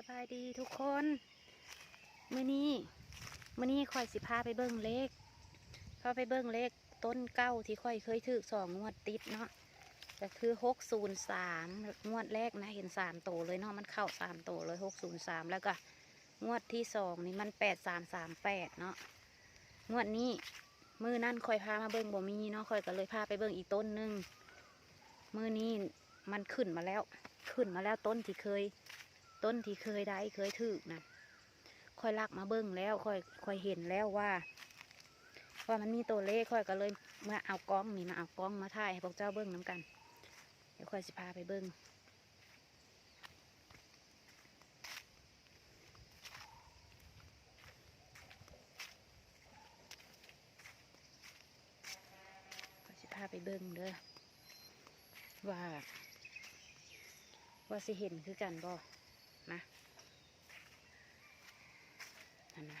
สบายดีทุกคนมื้อนี้มื้อนี้ค่อยสิพาไปเบิ่งเลขพาไปเบิ่งเลขต้นเก้าที่ค่อยเคยถือสองงวดติดเนาะก็คือหกศูนย์สามงวดแรกนะเห็นสามโตเลยเนาะมันเข้าสามโตเลยหกศูนย์สามแล้วก็งวดที่สองนี่มันแปดสามสามแปดเนาะงวดนี้มือนั่นค่อยพามาเบิ่งบ่มีเนาะค่อยก็เลยพาไปเบิ่งอีกต้นหนึงมือนี้มันขึ้นมาแล้ว ขึ้นมาแล้วต้นที่เคย ต้นที่เคยได้เคยถือนะค่อยลักมาเบิ้งแล้วค่อยค่อยเห็นแล้วว่าว่ามันมีตัวเลขค่อยก็เลยมาเอากล้องนี่มาเอากล้องมาถ่ายให้พวกเจ้าเบิ้งน้ำกัน เดี๋ยวค่อยสิพาไปเบิ้งค่อยสิพาไปเบิ้งเด้อว่า ว่าสิเห็นคือกันบ่ นะนั่นนะ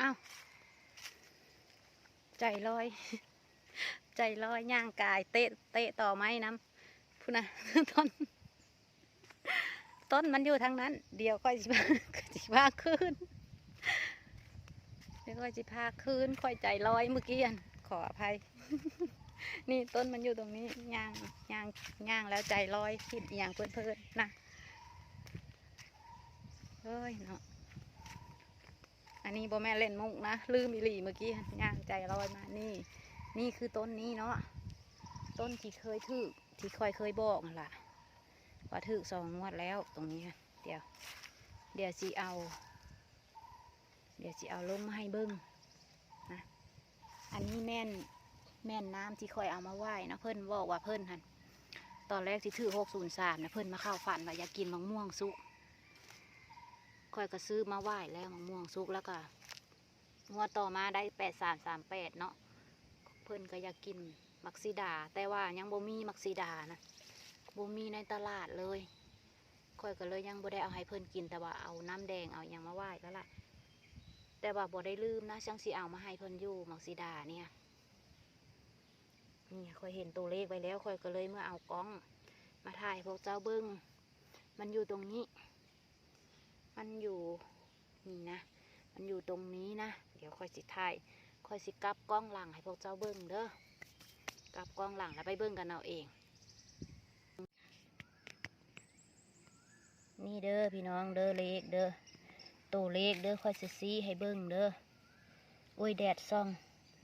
อ้าวใจลอย ใจลอยย่างกายเตะเตะต่อไหมน้ำพูนะต้น ต้นมันอยู่ทางนั้น เดี๋ยวค่อยสิพาสิพาคืน เดี๋ยวค่อยสิพาคืนค่อยใจลอยเมื่อกี้อันขออภัย นี่ต้นมันอยู่ตรงนี้ย่างย่างย่างแล้วใจลอยคิดอย่างเพื่อนเพื่อนๆนะเฮ้ยเนาะอันนี้บ่แม่เล่นมุกนะลืมอีหลีเมื่อกี้ย่างใจลอยมานี่ นี่คือต้นนี้เนาะต้นที่เคยถือที่คอยเคยบอกนั่นล่ะว่าถือสองงวดแล้วตรงนี้เดี๋ยว เดี๋ยวจีเอา เดี๋ยวจีเอาลงมาให้เบิ้งนะ อันนี้แม่นแม่นน้ำที่คอยเอามาไหว้นะเพิ่นบอกว่าเพิ่นหันตอนแรกที่ถือหกศูนย์สามนะเพิ่นมาเข้าฝันว่าอยากกินมะม่วงสุกคอยก็ซื้อมาไหว้แล้วมะม่วงสุกแล้วก็งวดต่อมาได้แปดสามสามแปดเนาะเพิ่นก็อยากกินมักซีดา แต่ว่ายังบ่มีมักซีดานะบ่มีในตลาดเลยค่อยก็เลยยังบ่ได้เอาให้เพิ่นกินแต่ว่าเอาน้ำแดงเอาหยังมาไหว้แล้วล่ะ แต่ว่าบ่ได้ลืมนะจังสิเอามาให้เพิ่นอยู่มักสีดาเนี่ยนี่คอยเห็นตัวเลขไปแล้วคอยก็เลยเมื่อเอากล้อง มาถ่ายพวกเจ้าเบิ้งมันอยู่ตรงนี้ มันอยู่นี่นะ มันอยู่ตรงนี้นะ เดี๋ยวคอยสิถ่ายคอยสิกลับกล้องหลังให้พวกเจ้าเบิ้งเด้อกลับกล้องหลังแล้วไปเบิ้งกันเอาเอง นี่เด้อพี่น้องเด้อเลขเด้อ ตัวเลขเด้อค่อยสิซีให้เบิ่งเด้อโอ้ยแดดส่อง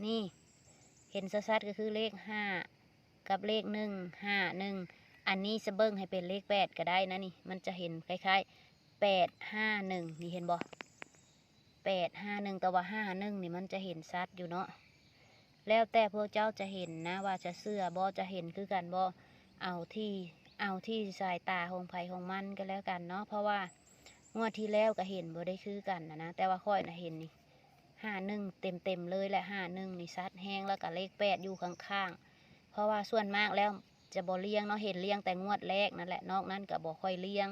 นี่ เห็นชัดๆก็คือเลขห้ากับเลขหนึ่งห้าหนึ่งอันนี้จะเบิ่งให้เป็นเลขแปดก็ได้นะนี่ มันจะเห็นคล้ายๆแปดห้าหนึ่งนี่เห็นบ่แปดห้าหนึ่งแต่ว่าห้าหนึ่งนี่มันจะเห็นชัดอยู่เนาะแล้วแต่พวกเจ้าจะเห็นนะว่าจะเสื้อบ่จะเห็นคือกันบ่เอาที่เอาที่สายตาของไผของมันก็แล้วกันเนาะเพราะว่า งวดที่แล้วก็เห็นบ่ได้คือกันนะนะ แต่ว่าค่อยนะเห็นนี่ห้าหนึ่งเต็มเต็มเลยแหละห้าหนึ่งนี่ซัดแห้งแล้วก็เลขแปดอยู่ข้างๆ เพราะว่าส่วนมากแล้วจะบ่เลี้ยงเนาะเห็นเลี้ยงแต่งวดแรกนั่นแหละนอกนั้นก็บ่ค่อยเลี้ยง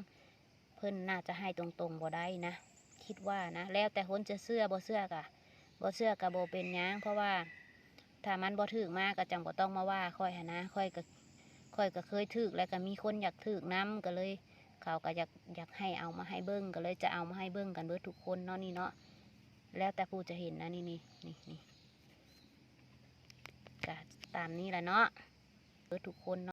เพิ่นน่าจะให้ตรงๆบ่ได้นะ คิดว่านะ แล้วแต่คนจะเสื้อบ่เสื้อกะบ่เสื้อกะบ่เป็นยังเพราะว่าถ้ามันบ่ถึกมากก็จังบ่ต้องมาว่าค่อยหนนะค่อยก็ค่อยก็เคยถึกแล้วก็มีคนอยากถึกน้ำก็เลย เขาก็อยากอยากให้เอามาให้เบิ้งก็เลยจะเอามาให้เบิ้งกันเบิดทุกคนเนาะนี่เนาะแล้วแต่ผู้จะเห็นนะนี่นี่นี่นี่ก็ตามนี้แหละเนาะเบิดทุกคนเนาะ